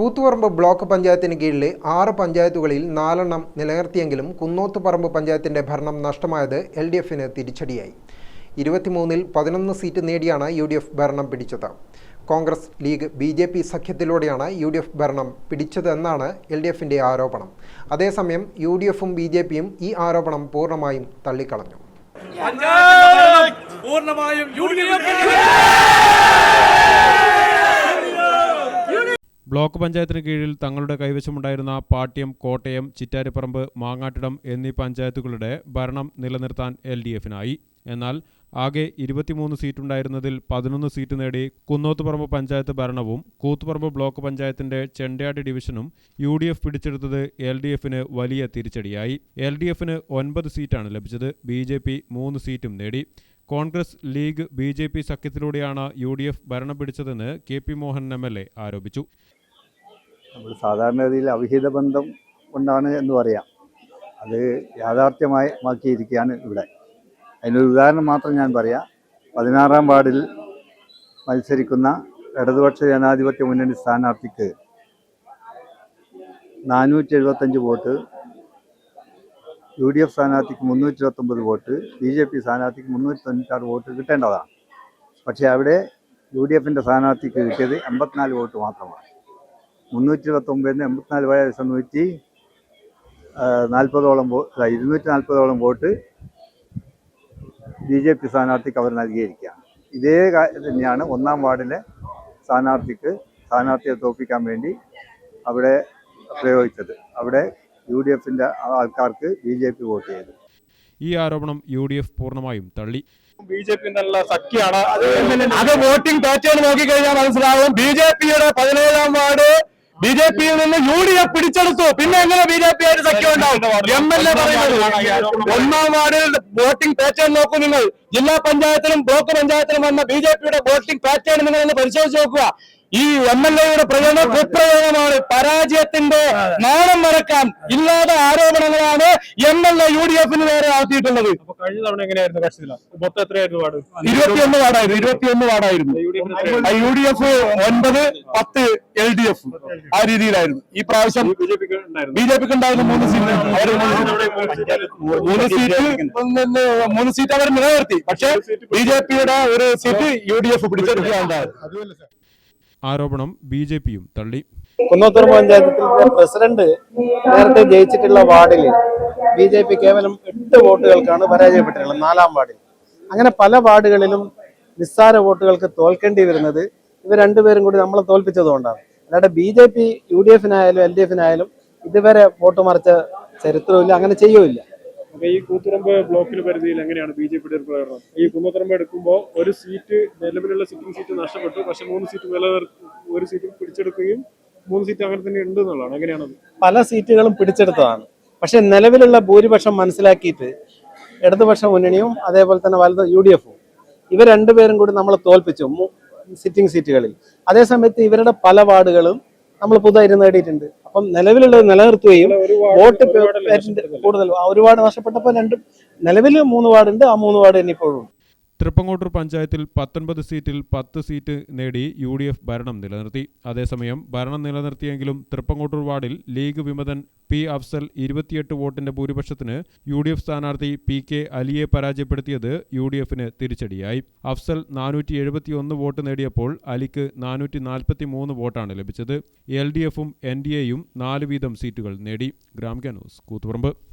Koothuparamba block പഞ്ചായത്തിന് കീഴിലെ ആറ് പഞ്ചായത്തുകളിൽ നാലെണ്ണം നിലനിർത്തിയെങ്കിലും കുന്നോത്തുപറമ്പ് പഞ്ചായത്തിന്റെ ഭരണം നഷ്ടമായത് എൽ ഡി എഫിന് തിരിച്ചടിയായി. ഇരുപത്തിമൂന്നിൽ പതിനൊന്ന് സീറ്റ് നേടിയാണ് യു ഡി എഫ് ഭരണം പിടിച്ചത്. Congress League B J P സഖ്യത്തിലൂടെയാണ് U D F ഭരണം പിടിച്ചതെന്നാണ് എൽ ഡി എഫിന്റെ ആരോപണം. അതേസമയം യു ഡി എഫും ബി ജെ പിയും ഈ ആരോപണം പൂർണമായും തള്ളിക്കളഞ്ഞു. പൂർണമായും യു ഡി എഫ് ബ്ലോക്ക് പഞ്ചായത്തിന് കീഴിൽ തങ്ങളുടെ കൈവശമുണ്ടായിരുന്ന പാട്യം കോട്ടയം ചിറ്റാരിപ്പറമ്പ് മാങ്ങാട്ടിടം എന്നീ പഞ്ചായത്തുകളുടെ ഭരണം നിലനിർത്താൻ എൽ ഡി എഫിനായി. എന്നാൽ ആകെ ഇരുപത്തിമൂന്ന് സീറ്റുണ്ടായിരുന്നതിൽ പതിനൊന്ന് സീറ്റ് നേടി കുന്നോത്തുപറമ്പ് പഞ്ചായത്ത് ഭരണവും കൂത്തുപറമ്പ് ബ്ലോക്ക് പഞ്ചായത്തിന്റെ ചെണ്ടയാട് ഡിവിഷനും യു ഡി എഫ് പിടിച്ചെടുത്തത് എൽ ഡി എഫിന് വലിയ തിരിച്ചടിയായി. എൽ ഡി എഫിന് ഒൻപത് സീറ്റാണ് ലഭിച്ചത്. ബി ജെ പി മൂന്ന് സീറ്റും നേടി. Congress League B J P സഖ്യത്തിലൂടെയാണ് U D F ഭരണം പിടിച്ചതെന്ന് K P Mohan M L A ആരോപിച്ചു. നമ്മൾ സാധാരണഗതിയിൽ അവിഹിത ബന്ധം കൊണ്ടാണ് എന്ന് പറയാം. അത് യാഥാർത്ഥ്യമായി മാക്കിയിരിക്കുകയാണ് ഇവിടെ. അതിനൊരു ഉദാഹരണം മാത്രം ഞാൻ പറയാം. പതിനാറാം വാർഡിൽ മത്സരിക്കുന്ന ഇടതുപക്ഷ ജനാധിപത്യ മുന്നണി സ്ഥാനാർത്ഥിക്ക് നാനൂറ്റി എഴുപത്തഞ്ച് വോട്ട് യു ഡി എഫ് സ്ഥാനാർത്ഥിക്ക് മുന്നൂറ്റി ഇരുപത്തൊമ്പത് വോട്ട് ബി ജെ പി സ്ഥാനാർത്ഥിക്ക് മുന്നൂറ്റി തൊണ്ണൂറ്റാറ് വോട്ട് കിട്ടേണ്ടതാണ്. പക്ഷേ അവിടെ യു ഡി എഫിന്റെ സ്ഥാനാർത്ഥിക്ക് കിട്ടിയത് എൺപത്തിനാല് വോട്ട് മാത്രമാണ്. മുന്നൂറ്റി ഇരുപത്തൊമ്പതിന് എൺപത്തിനാല് വയസ്സ് നൂറ്റി നാൽപ്പതോളം അല്ല, ഇരുന്നൂറ്റി നാൽപ്പതോളം വോട്ട് ബി ജെ പി സ്ഥാനാർത്ഥിക്ക് അവർ നൽകിയിരിക്കുകയാണ്. ഇതേ കാര്യം തന്നെയാണ് ഒന്നാം വാർഡിലെ സ്ഥാനാർത്ഥിക്ക് സ്ഥാനാർത്ഥിയെ തോൽപ്പിക്കാൻ വേണ്ടി അവിടെ പ്രയോഗിച്ചത്. അവിടെ യു ഡി എഫിന്റെ ആൾക്കാർക്ക് ബി ജെ പി വോട്ട് ചെയ്തു. ഈ ആരോപണം യു ഡി എഫ് പൂർണമായും തള്ളി. ബി ജെ പി നല്ല സഖ്യാണ്. അത് അത് വോട്ടിംഗ് പാറ്റേൺ നോക്കിക്കഴിഞ്ഞാൽ മനസ്സിലാവും. ബി ജെ പിയുടെ പതിനേഴാം വാർഡ് ബി ജെ പിയിൽ നിന്ന് യു ഡി എഫ് പിടിച്ചെടുത്തു. പിന്നെ എങ്ങനെ ബി ജെ പി ആയിട്ട് സഖ്യം ഉണ്ടാവും എം എൽ എ പറയുന്നത് ഒന്നാം വാർഡിൽ വോട്ടിംഗ് പാറ്റേൺ നോക്കൂ നിങ്ങൾ. ജില്ലാ പഞ്ചായത്തിലും ബ്ലോക്ക് പഞ്ചായത്തിലും വന്ന ബി ജെ പിയുടെ വോട്ടിംഗ് പാറ്റേൺ നിങ്ങൾ ഒന്ന് പരിശോധിച്ച് നോക്കുക. ഈ എം എൽ എയുടെ പ്രയോഗം കുപ്രയോഗമാണ് പരാജയത്തിന്റെ നാണം മറക്കാൻ ഇല്ലാത്ത ആരോപണങ്ങളാണ് M L A U D എഫിന് നേരെ നടത്തിയിട്ടുള്ളത് കഴിഞ്ഞ തവണ എങ്ങനെയായിരുന്നു കക്ഷിയില മൊത്തം എത്രയായിരുന്നു വാർഡ് ഇരുപത്തിയൊന്ന് വാർഡായിരുന്നു ഇരുപത്തിയൊന്ന് വാർഡായിരുന്നു യു ഡി എഫ് ഒൻപത് പത്ത് എൽ ഡി എഫ് ആ രീതിയിലായിരുന്നു ഈ പ്രാവശ്യം ബി ജെ പിക്ക് ഉണ്ടായിരുന്നു മൂന്ന് സീറ്റ് അവർ മൂന്ന് സീറ്റ് മൂന്ന് സീറ്റ് അവർ നിലനിർത്തി പക്ഷെ ബി ജെ പിയുടെ ഒരു സീറ്റ് യു ഡി എഫ് പിടിച്ചെടുക്കുകയുണ്ടായത് ആരോപണം ബി ജെ പിയും തള്ളി. കുന്നത്തൂർ പഞ്ചായത്തിൽ പ്രസിഡന്റ് നേരത്തെ ജയിച്ചിട്ടുള്ള വാർഡിൽ ബി ജെ പി കേവലം എട്ട് വോട്ടുകൾക്കാണ് പരാജയപ്പെട്ടിട്ടുള്ളത് നാലാം വാർഡിൽ. അങ്ങനെ പല വാർഡുകളിലും നിസ്സാര വോട്ടുകൾക്ക് തോൽക്കേണ്ടി വരുന്നത് ഇവർ രണ്ടുപേരും കൂടി നമ്മളെ തോൽപ്പിച്ചതുകൊണ്ടാണ്. അല്ലാതെ B J P U D എഫിനായാലും L D എഫിനായാലും ഇതുവരെ വോട്ട് മറിച്ച ചരിത്രമില്ല അങ്ങനെ ചെയ്യുമില്ല അപ്പൊ ഈ കൂത്തുറമ്പ് ബ്ലോക്കിന് പരിധിയിൽ എങ്ങനെയാണ് ബി ജെ പിയുടെ പ്രകടനം? ഈ കുന്നത്തുറമ്പ് എടുക്കുമ്പോൾ ഒരു സീറ്റ് നിലവിലുള്ള സിറ്റിംഗ് സീറ്റ് നഷ്ടപ്പെട്ടു. പക്ഷെ മൂന്ന് സീറ്റ് നിലനിർത്തി ഒരു സീറ്റ് പിടിച്ചെടുക്കുകയും മൂന്ന് സീറ്റ് അങ്ങനെ തന്നെ ഉണ്ട് എന്നുള്ളതാണ്. എങ്ങനെയാണത്? പല സീറ്റുകളും പിടിച്ചെടുത്തതാണ്. പക്ഷെ നിലവിലുള്ള ഭൂരിപക്ഷം മനസ്സിലാക്കിയിട്ട് ഇടതുപക്ഷ മുന്നണിയും അതേപോലെ തന്നെ വലത് യു ഡി എഫും ഇവർ രണ്ടുപേരും കൂടി നമ്മൾ തോൽപ്പിച്ചു സിറ്റിംഗ് സീറ്റുകളിൽ അതേസമയത്ത് ഇവരുടെ പല വാർഡുകളും നമ്മൾ പുതുതായി നേടിയിട്ടുണ്ട്. അപ്പം നിലവിലുള്ളത് നിലനിർത്തുകയും വോട്ട് കൂടുതൽ ഒരുപാട് നഷ്ടപ്പെട്ടപ്പോൾ രണ്ടും നിലവിൽ മൂന്ന് വാർഡുണ്ട് ആ മൂന്ന് വാർഡ് തന്നെ ഇപ്പോഴും. തൃപ്പങ്ങോട്ടൂർ പഞ്ചായത്തിൽ പത്തൊൻപത് സീറ്റിൽ പത്ത് സീറ്റ് നേടി യു ഡി എഫ് ഭരണം നിലനിർത്തി. അതേസമയം ഭരണം നിലനിർത്തിയെങ്കിലും തൃപ്പങ്ങോട്ടൂർ വാർഡിൽ ലീഗ് വിമതൻ പി അഫ്സൽ ഇരുപത്തിയെട്ട് വോട്ടിന്റെ ഭൂരിപക്ഷത്തിന് യു ഡി എഫ് സ്ഥാനാർത്ഥി പി കെ അലിയെ പരാജയപ്പെടുത്തിയത് യു ഡി എഫിന് തിരിച്ചടിയായി. അഫ്സൽ നാനൂറ്റി എഴുപത്തിയൊന്ന് വോട്ട് നേടിയപ്പോൾ അലിക്ക് നാനൂറ്റി നാൽപ്പത്തി മൂന്ന് വോട്ടാണ് ലഭിച്ചത്. എൽ ഡി എഫും എൻ ഡി എയും നാല് വീതം സീറ്റുകൾ നേടി. ഗ്രാമിക ന്യൂസ് കൂത്തുപറമ്പ്.